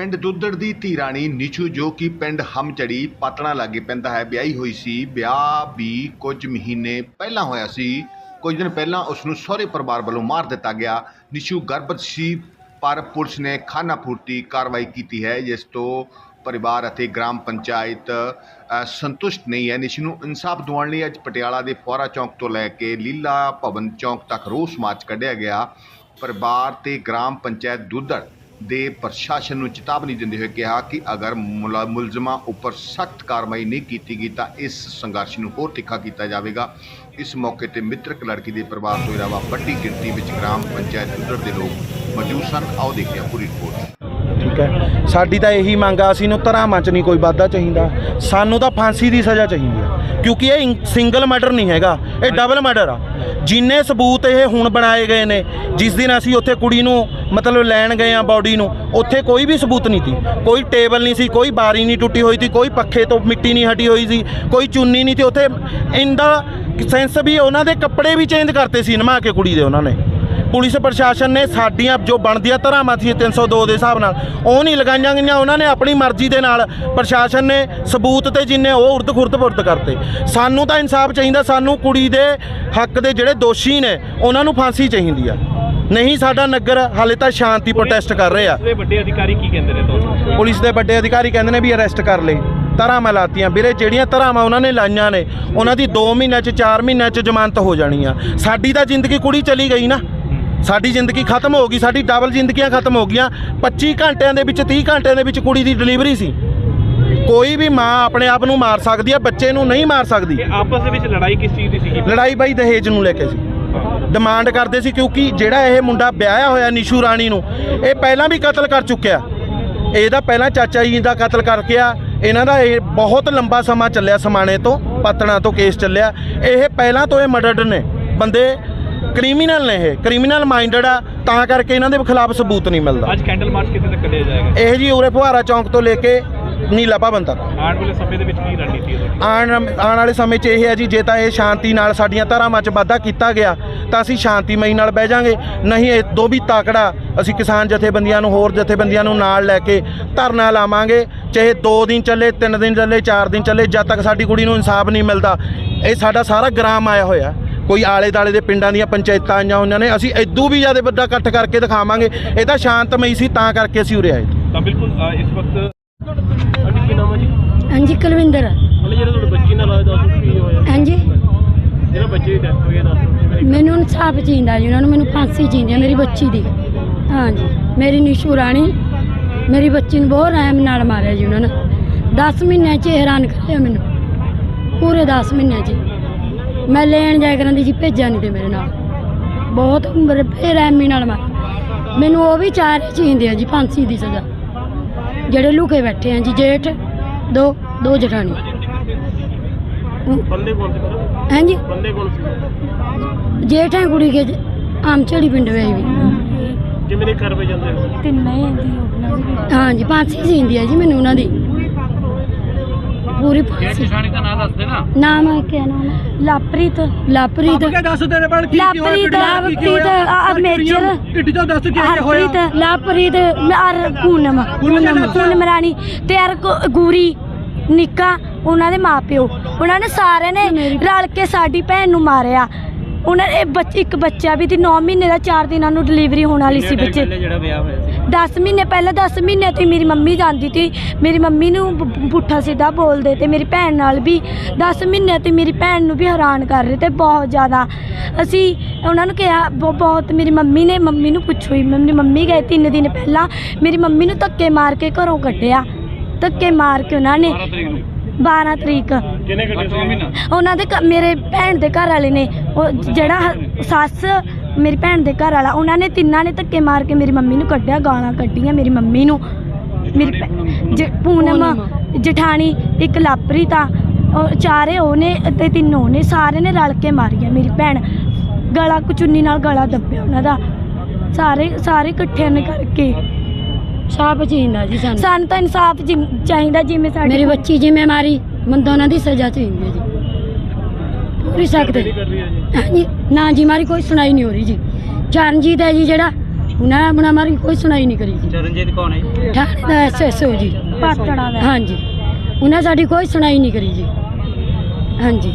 ਪਿੰਡ ਦੁੱਧੜ ਦੀ ਧੀ ਰਾਣੀ ਨਿਸ਼ੂ ਜੋ ਕਿ ਪਿੰਡ ਹਮਚੜੀ ਪਾਤਣਾ ਲਾਗੇ ਪੈਂਦਾ ਹੈ, ਵਿਆਹੀ ਹੋਈ ਸੀ। ਵਿਆਹ ਵੀ ਕੁਝ ਮਹੀਨੇ ਪਹਿਲਾਂ ਹੋਇਆ ਸੀ। ਕੁਝ ਦਿਨ ਪਹਿਲਾਂ ਉਸ ਨੂੰ ਸਹੁਰੇ ਪਰਿਵਾਰ ਵੱਲੋਂ ਮਾਰ ਦਿੱਤਾ ਗਿਆ। ਨਿਸ਼ੂ ਗਰਭਵਤੀ ਸੀ, ਪਰ ਪੁਲਿਸ ਨੇ ਖਾਨਾ ਪੂਰਤੀ ਕਾਰਵਾਈ ਕੀਤੀ ਹੈ, ਜਿਸ ਤੋਂ ਪਰਿਵਾਰ ਅਤੇ ਗ੍ਰਾਮ ਪੰਚਾਇਤ ਸੰਤੁਸ਼ਟ ਨਹੀਂ ਹੈ। ਨਿਸ਼ੂ ਨੂੰ ਇਨਸਾਫ ਦਿਵਾਉਣ ਲਈ ਅੱਜ ਪਟਿਆਲਾ ਦੇ ਫੁਆਰਾ ਚੌਂਕ ਤੋਂ ਲੈ ਕੇ ਲੀਲਾ ਭਵਨ ਚੌਂਕ ਤੱਕ ਰੋਸ ਮਾਰਚ ਕੱਢਿਆ ਗਿਆ। ਪਰਿਵਾਰ ਤੇ ਗ੍ਰਾਮ ਪੰਚਾਇਤ ਦੁੱਧੜ ਦੇ ਪ੍ਰਸ਼ਾਸਨ ਨੂੰ ਚੇਤਾਵਨੀ ਦਿੰਦੇ ਹੋਏ ਕਿਹਾ ਕਿ ਅਗਰ ਮੁਲਾ- ਮੁਲਜ਼ਮਾਂ ਉੱਪਰ ਸਖਤ ਕਾਰਵਾਈ ਨਹੀਂ ਕੀਤੀ ਗਈ ਤਾਂ ਇਸ ਸੰਘਰਸ਼ ਨੂੰ ਹੋਰ ਤਿੱਖਾ ਕੀਤਾ ਜਾਵੇਗਾ। ਇਸ ਮੌਕੇ ਤੇ ਮ੍ਰਿਤਕ ਲੜਕੀ ਦੇ ਪਰਿਵਾਰ ਤੋਂ ਇਲਾਵਾ ਵੱਡੀ ਗਿਣਤੀ ਵਿੱਚ ਗ੍ਰਾਮ ਪੰਚਾਇਤ ਦੁੱਧੜ ਦੇ ਲੋਕ ਮੌਜੂਦ ਸਨ। ਆਓ ਦੇਖਦੇ ਹਾਂ ਪੂਰੀ ਰਿਪੋਰਟ। ਹੈ। ਸਾਡੀ ਤਾਂ ਇਹੀ ਮੰਗ ਆ ਅਸੀਂ ਨੂੰ ਧਰਾਵਾਂ 'ਚ ਨਹੀਂ ਕੋਈ ਵਾਧਾ ਚਾਹੀਦਾ। ਸਾਨੂੰ ਤਾਂ ਫਾਂਸੀ ਦੀ ਸਜ਼ਾ ਚਾਹੀਦੀ ਹੈ। ਕਿਉਂਕਿ ਇਹ ਸਿੰਗਲ ਮਰਡਰ ਨਹੀਂ ਹੈਗਾ ਇਹ ਡਬਲ ਮਰਡਰ ਆ। ਜਿੰਨੇ ਸਬੂਤ ਇਹ ਹੁਣ ਬਣਾਏ ਗਏ ਨੇ ਜਿਸ ਦਿਨ ਅਸੀਂ ਉੱਥੇ ਕੁੜੀ ਨੂੰ ਮਤਲਬ ਲੈਣ ਗਏ ਆ ਬਾਡੀ ਨੂੰ ਉੱਥੇ ਕੋਈ ਵੀ ਸਬੂਤ ਨਹੀਂ ਸੀ। ਕੋਈ ਟੇਬਲ ਨਹੀਂ ਸੀ ਕੋਈ ਬਾਰੀ ਨਹੀਂ ਟੁੱਟੀ ਹੋਈ ਸੀ ਕੋਈ ਪੱਖੇ ਤੋਂ ਮਿੱਟੀ ਨਹੀਂ ਹਟੀ ਹੋਈ ਸੀ ਕੋਈ ਚੁੰਨੀ ਨਹੀਂ ਤੇ ਉੱਥੇ ਇੰਦਾ ਸੈਂਸ ਵੀ ਉਹਨਾਂ ਦੇ ਕੱਪੜੇ ਵੀ ਚੇਂਜ ਕਰਤੇ ਸੀ ਨਮਾ ਕੇ ਕੁੜੀ ਦੇ ਉਹਨਾਂ ਨੇ। ਪੁਲਿਸ ਪ੍ਰਸ਼ਾਸਨ ਨੇ ਸਾਡੀਆਂ ਜੋ ਬਣਦੀਆਂ ਧਰਾਵਾਂ ਸੀ 302 ਦੇ ਹਿਸਾਬ ਨਾਲ ਉਹ ਨਹੀਂ ਲਗਾਈਆਂ ਗਈਆਂ ਉਹਨਾਂ ਨੇ ਆਪਣੀ ਮਰਜ਼ੀ ਦੇ ਨਾਲ ਪ੍ਰਸ਼ਾਸਨ ਨੇ ਸਬੂਤ ਤੇ ਜਿੰਨੇ ਉਹ ਉਰਦ ਖੁਰਦ ਪੁਰਦ ਕਰਤੇ। ਸਾਨੂੰ ਤਾਂ ਇਨਸਾਫ ਚਾਹੀਦਾ ਸਾਨੂੰ ਕੁੜੀ ਦੇ ਹੱਕ ਦੇ ਜਿਹੜੇ ਦੋਸ਼ੀ ਨੇ ਉਹਨਾਂ ਨੂੰ ਫਾਂਸੀ ਚਾਹੀਦੀ ਆ। ਨਹੀਂ ਸਾਡਾ ਨਗਰ ਹਾਲੇ ਤਾਂ ਸ਼ਾਂਤੀ ਪ੍ਰੋਟੈਸਟ ਕਰ ਰਹੇ। ਆ ਦੇ ਵੱਡੇ ਅਧਿਕਾਰੀ ਕੀ ਕਹਿੰਦੇ ਨੇ ਤੁਹਾਨੂੰ? ਪੁਲਿਸ ਦੇ ਵੱਡੇ ਅਧਿਕਾਰੀ ਕਹਿੰਦੇ ਨੇ ਵੀ ਅਰੈਸਟ ਕਰ ਲਏ ਧਰਾਵਾਂ ਲਾਤੀਆਂ। ਵੀਰੇ ਜਿਹੜੀਆਂ ਧਰਾਵਾਂ ਉਹਨਾਂ ਨੇ ਲਾਈਆਂ ਨੇ ਉਹਨਾਂ ਦੀ 2 ਮਹੀਨਿਆਂ ਚ 4 ਮਹੀਨਿਆਂ ਚ ਜ਼ਮਾਨਤ ਹੋ ਜਾਣੀ ਆ। ਸਾਡੀ ਤਾਂ ਜ਼ਿੰਦਗੀ ਕੁੜੀ ਚਲੀ ਗਈ ਨਾ। ਸਾਡੀ ਜ਼ਿੰਦਗੀ ਖਤਮ ਹੋ ਗਈ ਸਾਡੀ ਡਬਲ ਜ਼ਿੰਦਗੀਆਂ ਖਤਮ ਹੋ ਗਈਆਂ। 25 ਘੰਟਿਆਂ ਦੇ ਵਿੱਚ 30 ਘੰਟਿਆਂ ਦੇ ਵਿੱਚ ਕੁੜੀ ਦੀ ਡਿਲੀਵਰੀ ਸੀ। ਕੋਈ ਵੀ ਮਾਂ ਆਪਣੇ ਆਪ ਨੂੰ ਮਾਰ ਸਕਦੀ ਆ ਬੱਚੇ ਨੂੰ ਨਹੀਂ ਮਾਰ ਸਕਦੀ। ਇਹ ਆਪਸ ਦੇ ਵਿੱਚ ਲੜਾਈ ਕਿਸ ਚੀਜ਼ ਦੀ ਸੀਗੀ? ਲੜਾਈ ਬਾਈ ਦਹੇਜ ਨੂੰ ਲੈ ਕੇ ਸੀ। ਡਿਮਾਂਡ ਕਰਦੇ ਸੀ ਕਿਉਂਕਿ ਜਿਹੜਾ ਇਹ ਮੁੰਡਾ ਵਿਆਹਿਆ ਹੋਇਆ ਨਿਸ਼ੂ ਰਾਣੀ ਨੂੰ ਇਹ ਪਹਿਲਾਂ ਵੀ ਕਤਲ ਕਰ ਚੁੱਕਿਆ। ਇਹਦਾ ਪਹਿਲਾਂ ਚਾਚਾ ਜੀ ਦਾ ਕਤਲ ਕਰਕੇ ਆ। ਇਹਨਾਂ ਦਾ ਇਹ ਬਹੁਤ ਲੰਬਾ ਸਮਾਂ ਚੱਲਿਆ ਸਮਾਣੇ ਤੋਂ ਪਤਣਾ ਤੋਂ ਕੇਸ ਚੱਲਿਆ। ਇਹ ਪਹਿਲਾਂ ਤੋਂ ਇਹ ਮਰਡਰ ਨੇ। ਬੰਦੇ ਕ੍ਰਿਮੀਨਲ ਨੇ ਇਹ ਕ੍ਰਿਮੀਨਲ ਮਾਈਂਡਡ ਆ ਤਾਂ ਕਰਕੇ ਇਹਨਾਂ ਦੇ ਖਿਲਾਫ ਸਬੂਤ ਨਹੀਂ ਮਿਲਦਾ। ਅੱਜ ਕੈਂਡਲ ਮਾਰਚ ਕਿੱਥੇ ਤੱਕ ਕੱਢਿਆ ਜਾਏਗਾ? ਇਹ ਜੀ ਉਰੇ ਫੁਹਾਰਾ ਚੌਂਕ ਤੋਂ ਲੈ ਕੇ ਨੀਲਾ ਭਵਨ ਤੱਕ। ਆਉਣ ਵਾਲੇ ਸਮੇਂ ਦੇ ਵਿੱਚ ਕੀ ਰਣਨੀਤੀ ਹੈ ਤੁਹਾਡੀ? ਆਉਣ ਆਉਣ ਵਾਲੇ ਸਮੇਂ 'ਚ ਇਹ ਹੈ ਜੀ ਜੇ ਤਾਂ ਇਹ ਸ਼ਾਂਤੀ ਨਾਲ ਸਾਡੀਆਂ ਧਾਰਾਵਾਂ 'ਚ ਵਾਧਾ ਕੀਤਾ ਗਿਆ ਤਾਂ ਅਸੀਂ ਸ਼ਾਂਤੀਮਈ ਨਾਲ ਬਹਿ ਜਾਾਂਗੇ। ਨਹੀਂ ਇਹ ਦੋ ਵੀ ਤਾਕੜਾ ਅਸੀਂ ਕਿਸਾਨ ਜਥੇਬੰਦੀਆਂ ਨੂੰ ਹੋਰ ਜਥੇਬੰਦੀਆਂ ਨੂੰ ਨਾਲ ਲੈ ਕੇ ਧਰਨਾ ਲਾਵਾਂਗੇ। ਚਾਹੇ 2 ਦਿਨ ਚੱਲੇ 3 ਦਿਨ ਚੱਲੇ 4 ਦਿਨ ਚੱਲੇ ਜਦ ਤੱਕ ਸਾਡੀ ਕੁੜੀ ਨੂੰ ਇਨਸਾਫ ਨਹੀਂ ਮਿਲਦਾ। ਇਹ ਸਾਡਾ ਸਾਰਾ ਗ੍ਰਾਮ ਆਇਆ ਹੋਇਆ। ਕੋਈ ਆਲੇ ਦਾਲੇ ਦੇ ਪਿੰਡਾਂ ਦੀਆਂ ਪੰਚਾਇਤਾਂ ਆਈਆਂ ਹੋਈਆਂ ਨੇ ਅਸੀਂ ਇਦੋਂ ਵੀ ਜ਼ਿਆਦਾ ਵੱਡਾ ਇਕੱਠ ਕਰਕੇ ਦਿਖਾਵਾਂਗੇ। ਇਹ ਤਾਂ ਸ਼ਾਂਤਮਈ ਸੀ ਤਾਂ ਕਰਕੇ ਅਸੀਂ ਉਰੇ ਆਏ। ਤਾਂ ਬਿਲਕੁਲ ਅ, ਇਸ ਵਕਤ ਤੁਹਾਡੀ ਕੀ ਨਾਮ ਹੈ ਜੀ? ਹਾਂਜੀ ਕੁਲਵਿੰਦਰ। ਮਤਲਬ ਜਿਹੜਾ ਤੁਹਾਡੇ ਬੱਚੀ ਨਾਲ ਹੋਇਆ ਦੱਸੋ ਕੀ ਹੋਇਆ। ਹਾਂਜੀ। ਜਿਹੜਾ ਬੱਚੇ ਦੀ ਡੈਥ ਹੋਈ ਹੈ ਦੱਸੋ ਮੈਨੂੰ ਇਨਸਾਫ ਚਾਹੀਦਾ ਜੀ ਉਹਨਾਂ ਨੂੰ ਮੈਨੂੰ ਫਾਂਸੀ ਚਾਹੀਦੀ ਹੈ ਮੇਰੀ ਬੱਚੀ ਦੀ। ਹਾਂਜੀ ਮੇਰੀ ਨਿਸ਼ੂ ਰਾਣੀ ਮੇਰੀ ਬੱਚੀ ਨੂੰ ਬਹੁਤ ਰਹਿਮ ਨਾਲ ਮਾਰਿਆ ਜੀ ਉਹਨਾਂ ਨੇ। 10 ਮਹੀਨਿਆਂ 'ਚ ਇਹ ਹੈਰਾਨ ਕਰਿਆ ਮੈਨੂੰ। ਪੂਰੇ 10 ਮਹੀਨਿਆਂ 'ਚ। ਮੈਂ ਲੈਣ ਜਾਇਆ ਕਰਾਂਦੀ ਜੀ ਭੇਜਿਆ ਨਹੀਂ ਤੇ ਮੇਰੇ ਨਾਲ। ਬਹੁਤ ਮੇਰੇ ਬੇਰਹਿਮੀ ਨਾਲ ਮਾਰ ਮੈਨੂੰ ਉਹ ਵੀ ਚਾਰ ਹੀ ਚਾਹੀਦੇ ਆ ਜੀ ਫਾਂਸੀ ਦੀ ਸਜ਼ਾ। ਜਿਹੜੇ ਲੁਕੇ ਬੈਠੇ ਆ ਜੀ ਜੇਠ ਦੋ ਦੋ ਜਠਾਣੀ। ਬੰਦੇ ਸੀ? ਹਾਂਜੀ ਬੰਦੇ ਕੌਣ ਸੀ? ਜੇਠ ਹੈ ਕੁੜੀ ਕੇ ਆਮਚੜੀ ਪਿੰਡ ਵੇ ਵੀ। ਕਿਵੇਂ ਦੇ ਘਰ ਵੇ ਜਾਂਦੇ ਹੋ? ਤਿੰਨੇ ਹਾਂਜੀ ਫਾਂਸੀ ਸੀਂਦੀ ਹੈ ਜੀ ਮੈਨੂੰ ਉਹਨਾਂ ਦੀ। ਪੂਰੀ ਫਾਂਸੀ ਦਾ ਨਾਮ ਦੱਸ ਦੇਣਾ? ਨਾਮ ਹੈ ਕਿਆ ਨਾਮ ਹੈ? ਲਾਪ੍ਰੀਤ ਲਾਪ੍ਰੀਤ। ਦੱਸ ਤੇਰੇ ਬਣ ਲਾਪ੍ਰੀਤ ਲਾਪ੍ਰੀਤ ਆ ਮੇਜਰ। ਕਿੱਡੀ ਤੋਂ ਦੱਸ ਹਰਪ੍ਰੀਤ ਲਾਪ੍ਰੀਤ ਅਰ ਪੂਨਮ ਪੂਨਮ ਪੂਨਮ ਰਾਣੀ ਤੇ ਅਰ ਗੁ- ਗੂਰੀ ਨਿੱਕਾ ਉਹਨਾਂ ਦੇ ਮਾਪਿਓ ਉਹਨਾਂ ਨੇ ਸਾਰਿਆਂ ਨੇ ਰਲ ਕੇ ਸਾਡੀ ਭੈਣ ਨੂੰ ਮਾਰਿਆ। ਉਹਨਾਂ ਇਹ ਬੱਚ ਇੱਕ ਬੱਚਾ ਵੀ ਸੀ 9 ਮਹੀਨੇ ਦਾ 4 ਦਿਨਾਂ ਨੂੰ ਡਿਲੀਵਰੀ ਹੋਣ ਵਾਲੀ ਸੀ ਬੱਚੇ। ਜਿਹੜਾ ਵਿਆਹ ਹੋਇਆ ਸੀ? 10 ਮਹੀਨੇ ਪਹਿਲਾਂ 10 ਮਹੀਨੇ ਤੋਂ ਹੀ ਮੇਰੀ ਮੰਮੀ ਜਾਂਦੀ ਸੀ ਮੇਰੀ ਮੰਮੀ ਨੂੰ ਪ- ਪੁੱਠਾ ਸਿੱਧਾ ਬੋਲਦੇ ਤੇ ਮੇਰੀ ਭੈਣ ਨਾਲ ਵੀ। 10 ਮਹੀਨੇ ਤੋਂ ਮੇਰੀ ਭੈਣ ਨੂੰ ਵੀ ਹੈਰਾਨ ਕਰ ਰਹੇ ਤੇ ਬਹੁਤ ਜ਼ਿਆਦਾ। ਅਸੀਂ ਉਹਨਾਂ ਨੂੰ ਕਿਹਾ ਬ- ਬਹੁਤ ਮੇਰੀ ਮੰਮੀ ਨੇ ਮੰਮੀ ਨੂੰ ਪੁੱਛੋ ਹੀ। ਮੇਰੀ ਮੰਮੀ ਗਏ ਤਿੰਨ ਦਿਨ ਪਹਿਲਾਂ। ਮੇਰੀ ਮੰਮੀ ਨੂੰ ਧੱਕੇ ਮਾਰ ਕੇ ਘਰੋਂ ਕੱਢਿਆ। ਧੱਕੇ ਮਾਰ ਕੇ ਉਹਨਾਂ ਨੇ। 12 ਤਰੀਕ ਨੂੰ? 12 ਤਰੀਕ। ਕਿੰਨੇ ਘੰਟੇ ਸੀ ਮਹੀਨਾ ਉਹਨਾਂ ਦੇ ਘ- ਮੇਰੇ ਭੈਣ ਦੇ ਘਰ ਵਾਲੇ ਨੇ। ਉਹ ਜਿਹੜਾ ਹ- ਸੱਸ ਮੇਰੀ ਭੈਣ ਦੇ ਘਰ ਵਾਲਾ ਉਹਨਾਂ ਨੇ ਤਿੰਨਾਂ ਨੇ ਧੱਕੇ ਮਾਰ ਕੇ ਮੇਰੀ ਮੰਮੀ ਨੂੰ ਕੱਢਿਆ ਗਾਲਾਂ ਕੱਢੀਆਂ ਮੇਰੀ ਮੰਮੀ ਨੂੰ। ਮੇਰੀ ਭੈ- ਜ- ਪੂਨਮ ਜਠਾਣੀ ਇੱਕ ਲਾਪਰੀ ਤਾਂ ਉਹ ਚਾਰੇ ਉਹਨੇ ਤੇ ਤਿੰਨ ਉਹਨੇ ਸਾਰੇ ਨੇ ਰਲ ਕੇ ਮਾਰੀਆਂ ਮੇਰੀ ਭੈਣ। ਗਲਾ ਕੁਚੁੰਨੀ ਨਾਲ ਗਲਾ ਦੱਬਿਆ ਉਹਨਾਂ ਦਾ। ਸਾਰੇ ਸਾਰੇ ਇਕੱਠਿਆਂ ਨੇ ਕਰਕੇ। ਸਾਫ਼ ਚਾਹੀਦਾ ਜੀ ਸਾਨੂੰ। ਸਾਨੂੰ ਤਾਂ ਇਨਸਾਫ ਜਿ- ਚਾਹੀਦਾ ਜਿਵੇਂ ਸਾਡੀ ਮੇਰੀ ਬੱਚੀ ਜਿਵੇਂ ਮਾਰੀ ਮੈਨੂੰ ਉਹਨਾਂ ਦੀ ਸਜ਼ਾ ਚਾਹੀਦੀ ਹੈ ਜੀ। ਪੂਰੀ ਸਖਤ ਕਰ ਰਹੀ ਹੈ ਜੀ? ਹਾਂਜੀ ਨਾ ਜੀ ਮਾਰੀ ਕੋਈ ਸੁਣਾਈ ਨਹੀਂ ਹੋ ਰਹੀ ਜੀ। ਚਰਨਜੀਤ ਹੈ ਜੀ ਜਿਹੜਾ ਉਹਨਾਂ ਆਪਣਾ ਮਾਰੀ ਕੋਈ ਸੁਣਾਈ ਨਹੀਂ ਕਰੀ ਜੀ। ਚਰਨਜੀਤ ਕੌਣ ਹੈ ਠਾਣੇ ਦਾ ਐਸਐਸਓ ਜੀ। ਪਾਤੜਾ ਦਾ। ਹਾਂਜੀ। ਉਹਨਾਂ ਸਾਡੀ ਕੋਈ ਸੁਣਾਈ ਨਹੀਂ ਕਰੀ ਜੀ। ਹਾਂਜੀ।